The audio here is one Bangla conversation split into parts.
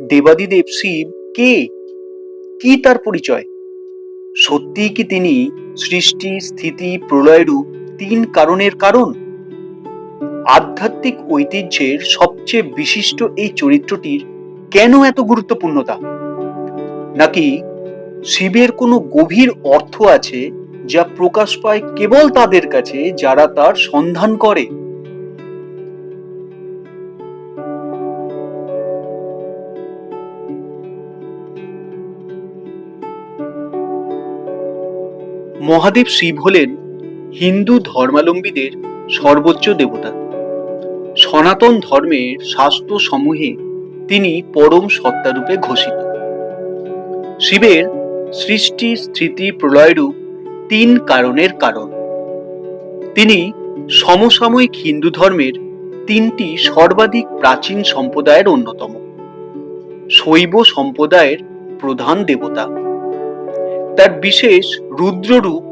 দেবাদিদেব শিব কে? কি তার পরিচয়? সত্যি কি তিনি সৃষ্টি, স্থিতি প্রলয়রূপ তিন কারণের কারণ? আধ্যাত্মিক ঐতিহ্যের সবচেয়ে বিশিষ্ট এই চরিত্রটির কেন এত গুরুত্বপূর্ণতা? নাকি শিবের কোনো গভীর অর্থ আছে যা প্রকাশ পায় কেবল তাদের কাছে যারা তার সন্ধান করে? মহাদেব শিব হলেন হিন্দু ধর্মাবলম্বীদের সর্বোচ্চ দেবতা। সনাতন ধর্মের শাস্ত্র সমূহে তিনি পরম সত্তারূপে ঘোষিত। শিবের সৃষ্টি স্থিতি প্রলয়রূপ তিন কারণের কারণ। তিনি সমসাময়িক হিন্দু ধর্মের তিনটি সর্বাধিক প্রাচীন সম্প্রদায়ের অন্যতম। শৈব সম্প্রদায়ের প্রধান দেবতা। তার বিশেষ রুদ্ররূপ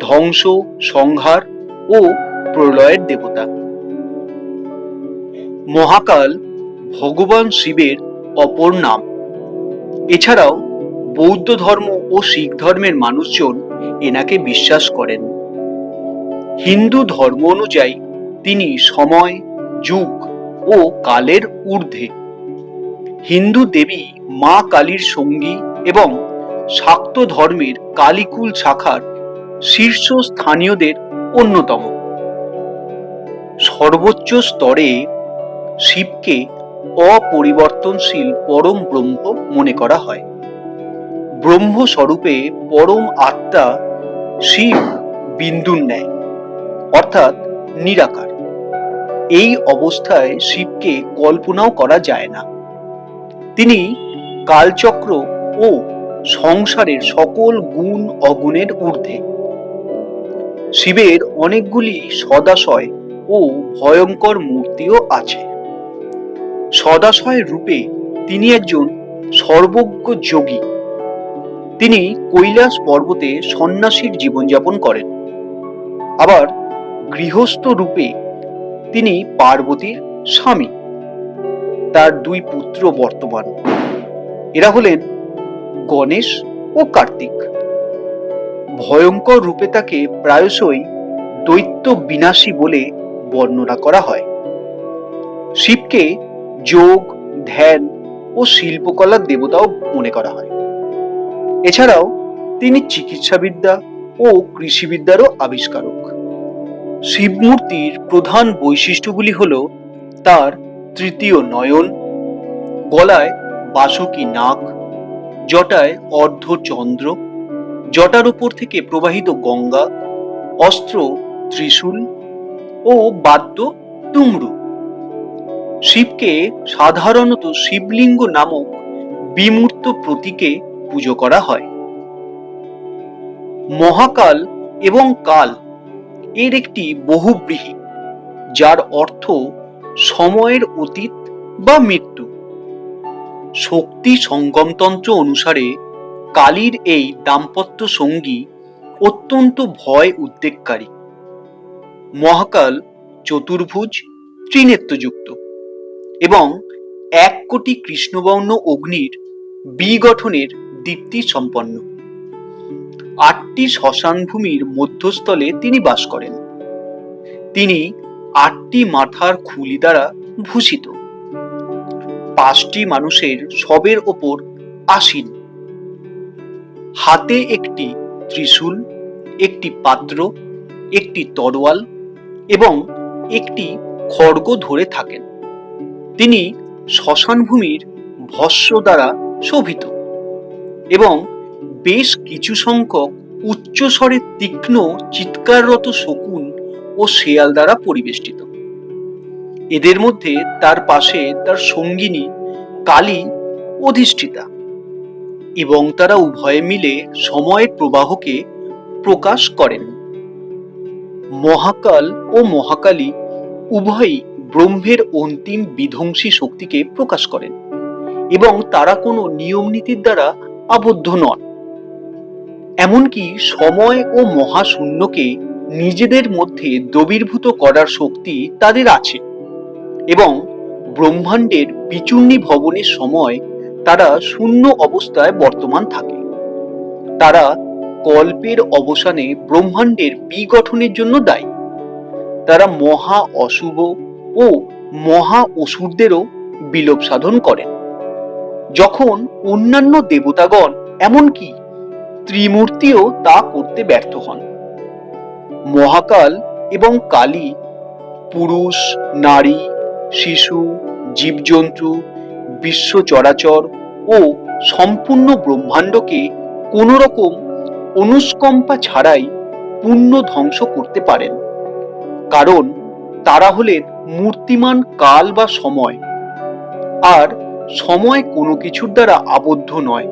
ধ্বংস, সংহার ও প্রলয়ের দেবতা। মহাকাল ভগবান শিবের অপর নাম। এছাড়াও বৌদ্ধ ধর্ম ও শিখ ধর্মের মানুষজন এনাকে বিশ্বাস করেন। হিন্দু ধর্ম অনুযায়ী তিনি সময়, যুগ ও কালের ঊর্ধ্বে। হিন্দু দেবী মা কালীর সঙ্গী এবং শাক্ত ধর্মের কালীকুল শাখার শীর্ষ স্থানীয়দের অন্যতম। সর্বোচ্চ স্তরে শিবকে অপরিবর্তনশীল পরম ব্রহ্ম মনে করা হয়। ব্রহ্ম স্বরূপে পরম আত্মা শিব বিন্দুর ন্যায়, অর্থাৎ নিরাকার। এই অবস্থায় শিবকে কল্পনাও করা যায় না। তিনি কালচক্র ও সংসারের সকল গুণ অগুণের ঊর্ধ্বে। শিবের অনেকগুলি সদাশয় ও ভয়ঙ্কর মূর্তিও আছে। সদাশয় রূপে তিনি একজন সর্বজ্ঞ যোগী। তিনি কৈলাস পর্বতে সন্ন্যাসীর জীবনযাপন করেন। আবার গৃহস্থ রূপে তিনি পার্বতীর স্বামী। তার দুই পুত্র বর্তমান। এরা হলেন গণেশ ও কার্তিক। ভয়ঙ্কর রূপে তাকে প্রায়শই দৈত্য বিনাশী বলে বর্ণনা করা হয়। শিবকে যোগ, ধ্যান ও শিল্পকলার দেবতাও মনে করা হয়। এছাড়াও তিনি চিকিৎসাবিদ্যা ও কৃষিবিদ্যারও আবিষ্কারক। শিবমূর্তির প্রধান বৈশিষ্ট্যগুলি হল তার তৃতীয় নয়ন, গলায় বাসুকি নাক জটায় অর্ধচন্দ্র জটার উপর থেকে প্রবাহিত গঙ্গা, অস্ত্র ত্রিশূল ও বাদ্য ডুমরু। শিবকে সাধারণত শিবলিঙ্গ নামক বিমূর্ত প্রতীকে পুজো করা হয়। মহাকাল এবং কাল এর একটি বহুব্রীহি, যার অর্থ সময়ের অতীত বা মৃত্যু। শক্তি সঙ্গমতন্ত্র অনুসারে কালীর এই দাম্পত্য সঙ্গী অত্যন্ত ভয় উদ্বেগকারী। মহাকাল, চতুর্ভুজ, ত্রিনেত্রযুক্ত এবং এক কোটি কৃষ্ণবর্ণ অগ্নির বিগঠনের দীপ্তি সম্পন্ন। আটটি শ্মশান ভূমির মধ্যস্থলে তিনি বাস করেন। তিনি আটটি মাথার খুলি দ্বারা ভূষিত। পাঁচটি মানুষের সবের ওপর আসীন হাতে একটি ত্রিশূল, একটি পাত্র, একটি তরোয়াল এবং একটি খড়গ ধরে থাকেন। তিনি শ্মশানভূমির ভস্য দ্বারা শোভিত এবং বেশ কিছু সংখ্যক উচ্চস্বরে তীক্ষ্ণ চিৎকাররত শকুন ও শেয়াল দ্বারা পরিবেষ্টিত। এদের মধ্যে তার পাশে তার সঙ্গিনী কালী অধিষ্ঠিতা এবং তারা উভয়ে মিলে সময়ের প্রবাহকে প্রকাশ করেন। মহাকাল ও মহাকালী উভয়ই ব্রহ্মের অন্তিম বিধ্বংসী শক্তিকে প্রকাশ করেন এবং তারা কোনো নিয়ম নীতির দ্বারা আবদ্ধ নন। এমনকি সময় ও মহাশূন্যকে নিজেদের মধ্যে দ্রবীভূত করার শক্তি তাদের আছে। এবং ব্রহ্মাণ্ডের বিচূর্ণী ভবনের সময় তারা শূন্য অবস্থায় বর্তমান থাকে। তারা কল্পের অবসানে ব্রহ্মাণ্ডের বিগঠনের জন্য দায়ী। তারা মহা অশুভ ও মহা অসুরদেরও বিলোপ সাধন করেন। যখন অন্যান্য দেবতাগণ, এমনকি ত্রিমূর্তিও তা করতে ব্যর্থ হন। মহাকাল এবং কালী, পুরুষ, নারী শিশু, জীবজন্তু, বিশ্ব চরাচর ও সম্পূর্ণ ব্রহ্মাণ্ডকে কোনো রকম অনুষ্কম্পা ছাড়াই পূর্ণ ধ্বংস করতে পারেন। কারণ তারা হলেন মূর্তিমান কাল বা সময়। আর সময় কোনো কিছুর দ্বারা আবদ্ধ নয়।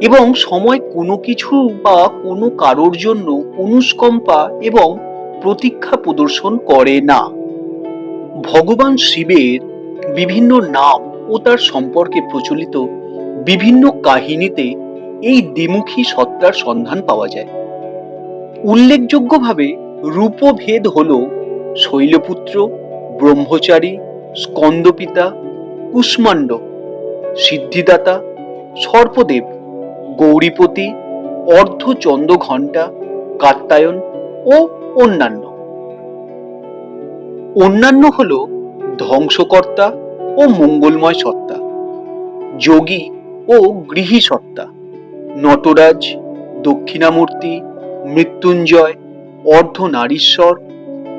এবং সময় কোনো কিছু বা কোনো কারোর জন্য অনুষ্কম্পা এবং প্রতীক্ষা প্রদর্শন করে না। ভগবান শিবের বিভিন্ন নাম ও তার সম্পর্কে প্রচলিত বিভিন্ন কাহিনীতে এই দ্বিমুখী সত্তার সন্ধান পাওয়া যায়। উল্লেখযোগ্যভাবে রূপভেদ হল শৈলপুত্র, ব্রহ্মচারী, স্কন্দপিতা, কুষ্মাণ্ড, সিদ্ধিদাতা, সর্পদেব, গৌরীপতি অর্ধচন্দ্র ঘণ্টা কাত্তায়ন ও অন্যান্য। অন্যান্য হল ধ্বংসকর্তা ও মঙ্গলময় সত্তা, যোগী ও গৃহী সত্তা, নটরাজ, দক্ষিণামূর্তি, মৃত্যুঞ্জয়, অর্ধনারীশ্বর,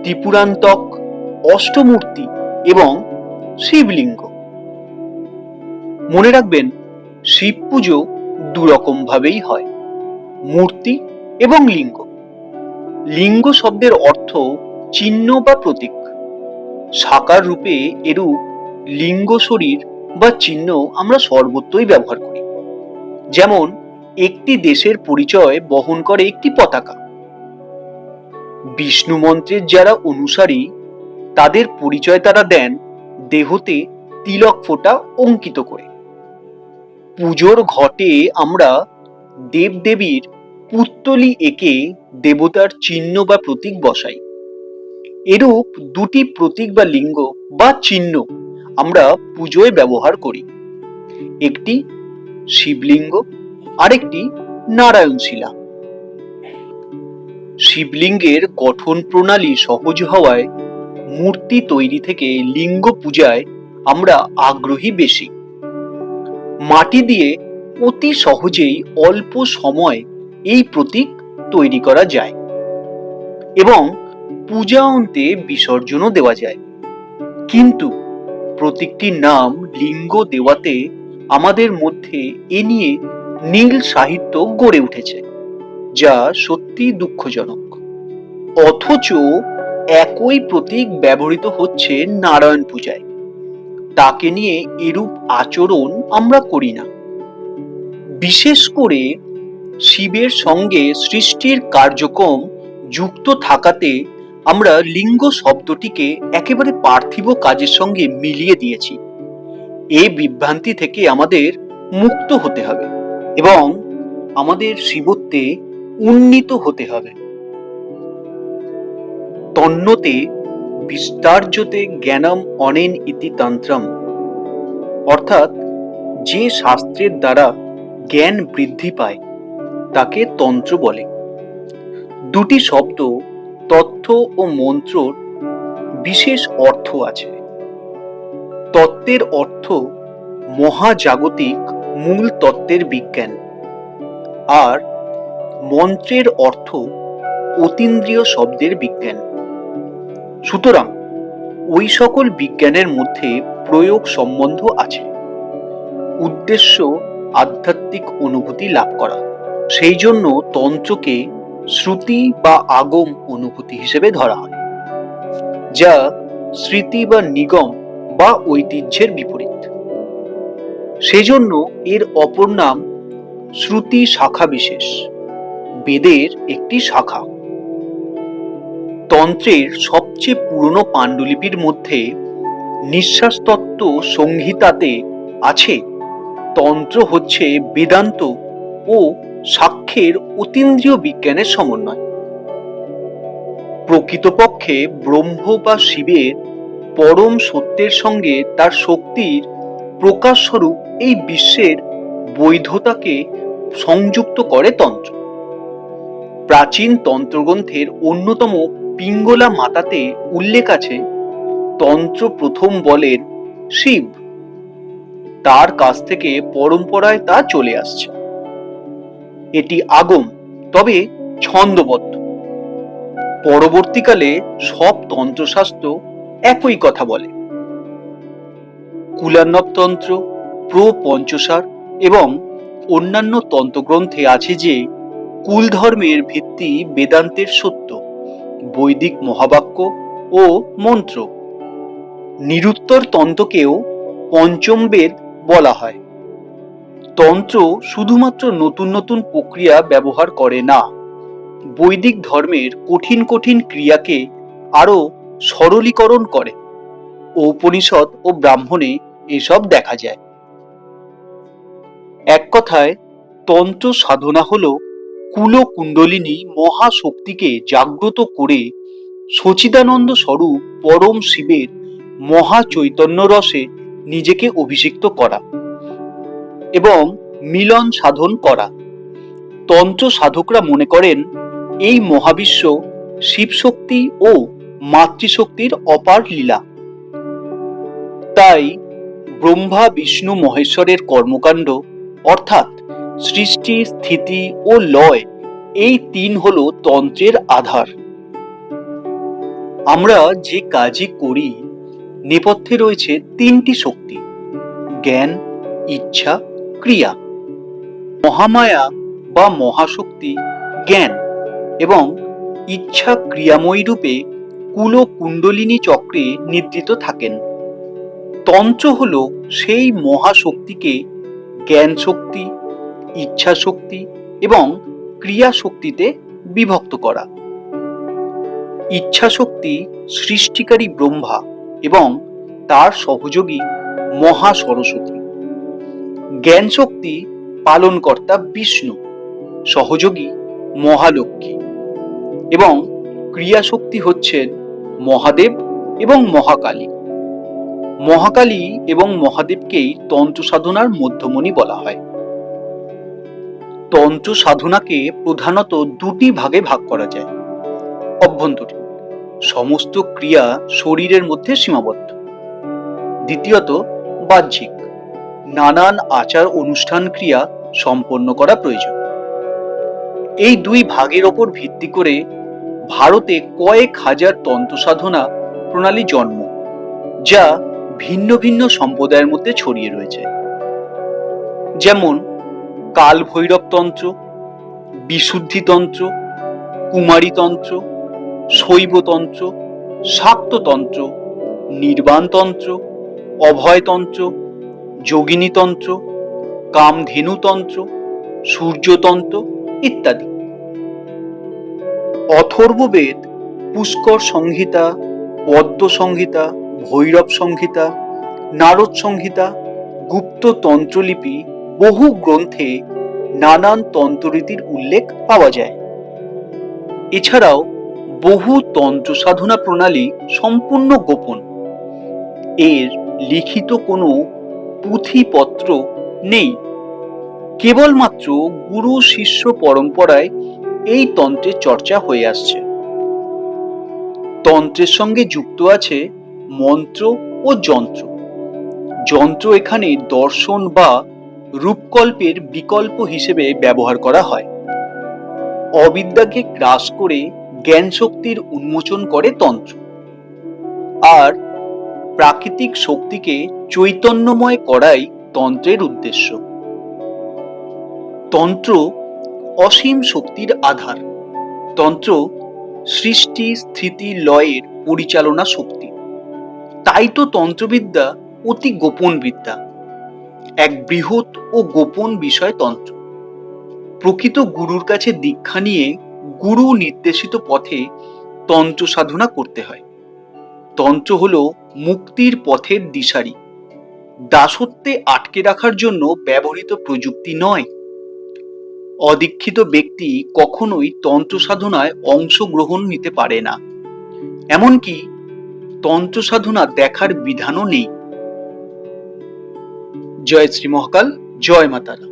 ত্রিপুরান্তক, অষ্টমূর্তি এবং শিবলিঙ্গ। মনে রাখবেন শিব পুজো দুরকম ভাবেই হয়, মূর্তি এবং লিঙ্গ। লিঙ্গ শব্দের অর্থ চিহ্ন বা প্রতীক। সাকার রূপে এরূপ লিঙ্গ শরীর বা চিহ্ন আমরা সর্বত্রই ব্যবহার করি। যেমন, একটি দেশের পরিচয় বহন করে একটি পতাকা। বিষ্ণু মন্ত্রের যারা অনুসারী, তাদের পরিচয় তারা দেন দেহতে তিলক ফোঁটা অঙ্কিত করে। পুজোর ঘটে আমরা দেবদেবীর পুত্তলি একে দেবতার চিহ্ন বা প্রতীক বসাই। এরূপ দুটি প্রতীক বা লিঙ্গ বা চিহ্ন আমরা পুজোয় ব্যবহার করি। একটি শিবলিঙ্গ, আরেকটি নারায়ণ শিলা শিবলিঙ্গের গঠন প্রণালী সহজ হওয়ায় মূর্তি তৈরি থেকে লিঙ্গ পূজায় আমরা আগ্রহী বেশি। মাটি দিয়ে অতি সহজেই অল্প সময় এই প্রতীক তৈরি করা যায়। এবং পূজা অন্তে বিসর্জনও দেওয়া যায়। কিন্তু প্রতীকটির নাম লিঙ্গ দেওয়াতে আমাদের মধ্যে এ নিয়ে নীল সাহিত্য গড়ে উঠেছে, যা সত্যি দুঃখজনক। অথচ একই প্রতীক ব্যবহৃত হচ্ছে নারায়ণ পূজায়। তাকে নিয়ে এরূপ আচরণ আমরা করি না। বিশেষ করে শিবের সঙ্গে সৃষ্টির কার্যক্রম যুক্ত থাকাতে আমরা লিঙ্গ শব্দটিকে একেবারে পার্থিব কাজের সঙ্গে মিলিয়ে দিয়েছি। এই বিভ্রান্তি থেকে আমাদের মুক্ত হতে হবে এবং আমাদের শিবত্বে উন্নীত হতে হবে। তন্নতে বিস্তার্যতে জ্ঞানম অনেন ইতি তন্ত্রম। অর্থাৎ যে শাস্ত্রের দ্বারা জ্ঞান বৃদ্ধি পায়, তাকে তন্ত্র বলে। দুটি শব্দ তথ্য ও মন্ত্রর বিশেষ অর্থ আছে। তত্ত্বের অর্থ মহাজাগতিক মূল তত্ত্বের বিজ্ঞান। আর মন্ত্রের অর্থ অতীন্দ্রিয় শব্দের বিজ্ঞান। সুতরাং ওই সকল বিজ্ঞানের মধ্যে প্রয়োগ সম্বন্ধ আছে। উদ্দেশ্য আধ্যাত্মিক অনুভূতি লাভ করা। সেই জন্য তন্ত্রকে শ্রুতি বা আগম অনুভূতি হিসেবে ধরা হয়, যা স্মৃতি বা নিগম বা ঐতিহ্যের বিপরীত। সেজন্য এর অপর নাম শ্রুতি শাখা বিশেষ, বেদের একটি শাখা। তন্ত্রের সবচেয়ে পুরনো পাণ্ডুলিপির মধ্যে নিঃশ্বাস তত্ত্ব সংহিতাতে আছে, তন্ত্র হচ্ছে বেদান্ত ও সাক্ষ্যের অতীন্দ্রিয় বিজ্ঞানের সমন্বয়। প্রকৃতপক্ষে ব্রহ্ম বা শিবের পরম সত্যের সঙ্গে তার শক্তির প্রকাশস্বরূপ এই বিশ্বের বৈধতাকে সংযুক্ত করে তন্ত্র। প্রাচীন তন্ত্রগ্রন্থের অন্যতম পিঙ্গলা মাতাতে উল্লেখ আছে, তন্ত্র প্রথম বলেন শিব। তার কাছ থেকে পরম্পরায় তা চলে আসছে। এটি আগম, তবে ছন্দবদ্ধ। পরবর্তীকালে সব তন্ত্রশাস্ত্র একই কথা বলে। কুলান্নব তন্ত্র প্র পঞ্চসার এবং অন্যান্য তন্ত্রগ্রন্থে আছে যে কুল ধর্মের ভিত্তি বেদান্তের সত্য, বৈদিক মহাবাক্য ও মন্ত্র। নিরুত্তর তন্ত্রকেও পঞ্চম বেদ বলা হয়। তন্ত্র শুধুমাত্র নতুন নতুন প্রক্রিয়া ব্যবহার করে না। বৈদিক ধর্মের কঠিন কঠিন ক্রিয়াকে আরও সরলীকরণ করে। ঔপনিষদ ও ব্রাহ্মণে এসব দেখা যায়। এক কথায়, তন্ত্র সাধনা হল কুল কুণ্ডলিনী মহাশক্তিকে জাগ্রত করে সচিদানন্দ স্বরূপ পরম শিবের মহা চৈতন্য রসে নিজেকে অভিষিক্ত করা। এবং মিলন সাধন করা। তন্ত্র সাধকরা মনে করেন, এই মহাবিশ্ব শিবশক্তি ও মাতৃশক্তির অপার লীলা। তাই ব্রহ্মা, বিষ্ণু, মহেশ্বরের কর্মকাণ্ড, অর্থাৎ সৃষ্টি, স্থিতি ও লয়, এই তিন হল তন্ত্রের আধার। আমরা যে কাজই করি, নেপথ্যে রয়েছে তিনটি শক্তি, জ্ঞান, ইচ্ছা ক্রিয়া মহামায়া বা মহাশক্তি, জ্ঞান এবং ইচ্ছা ক্রিয়াময়ী রূপে কুল কুণ্ডলিনী চক্রে নিদ্রিত থাকেন। তন্ত্র হল সেই মহাশক্তিকে জ্ঞান শক্তি ইচ্ছা শক্তি এবং ক্রিয়া শক্তিতে বিভক্ত করা। ইচ্ছা শক্তি সৃষ্টিকারী ব্রহ্মা এবং তার সহযোগী মহা সরস্বতী জ্ঞান শক্তি পালনকর্তা বিষ্ণু, সহযোগী মহালক্ষ্মী এবং ক্রিয়া শক্তি হচ্ছেন মহাদেব এবং মহাকালী। মহাকালী এবং মহাদেবকেই তন্ত্র সাধনার মধ্যমণি বলা হয়। তন্ত্র সাধনাকে প্রধানত দুটি ভাগে ভাগ করা যায়। অভ্যন্তরীণ, সমস্ত ক্রিয়া শরীরের মধ্যে সীমাবদ্ধ। দ্বিতীয়ত, বাহ্যিক। নানান আচার অনুষ্ঠান ক্রিয়া সম্পন্ন করা প্রয়োজন। এই দুই ভাগের ওপর ভিত্তি করে ভারতে কয়েক হাজার তন্ত্র সাধনা প্রণালী জন্ম, যা ভিন্ন ভিন্ন সম্প্রদায়ের মধ্যে ছড়িয়ে রয়েছে। যেমন কাল ভৈরব তন্ত্র বিশুদ্ধিতন্ত্র কুমারীতন্ত্র শৈবতন্ত্র শাক্ততন্ত্র নির্বাণতন্ত্র অভয়তন্ত্র যোগিনীতন্ত্র, কামধেনুতন্ত্র, সূর্যতন্ত্র ইত্যাদি। অথর্ববেদ, পুষ্কর সংহিতা, পদ্ম সংহিতা, ভৈরব সংহিতা, নারদ সংহিতা, গুপ্ত তন্ত্রলিপি বহু গ্রন্থে নানান তন্ত্ররীতির উল্লেখ পাওয়া যায়। এছাড়াও বহু তন্ত্র সাধনা প্রণালী সম্পূর্ণ গোপন। এর লিখিত কোনো পুঁথিপত্র নেই। কেবলমাত্র গুরু শিষ্য পরম্পরায় এই তন্ত্রের চর্চা হয়ে আসছে। তন্ত্রের সঙ্গে যুক্ত আছে মন্ত্র ও যন্ত্র। যন্ত্র এখানে দর্শন বা রূপকল্পের বিকল্প হিসেবে ব্যবহার করা হয়। অবিদ্যাকে গ্রাস করে জ্ঞান শক্তির উন্মোচন করে তন্ত্র। আর প্রাকৃতিক শক্তিকে চৈতন্যময় করাই তন্ত্রের উদ্দেশ্য। তন্ত্র অসীম শক্তির আধার। তন্ত্র সৃষ্টি, স্থিতি, লয়ের পরিচালনা শক্তি। তাই তো তন্ত্রবিদ্যা অতি গোপন বিদ্যা। এক বৃহৎ ও গোপন বিষয় তন্ত্র। প্রকৃত গুরুর কাছে দীক্ষা নিয়ে গুরু নির্দেশিত পথে তন্ত্র সাধনা করতে হয়। তন্ত্র হল মুক্তির পথের দিশারি। দাসত্বে আটকে রাখার জন্য ব্যবহৃত প্রযুক্তি নয়। অদীক্ষিত ব্যক্তি কখনোই তন্ত্র সাধনায় অংশগ্রহণ নিতে পারে না। এমনকি তন্ত্র সাধনা দেখার বিধানও নেই। জয় শ্রী মহাকাল, জয় মাতারা।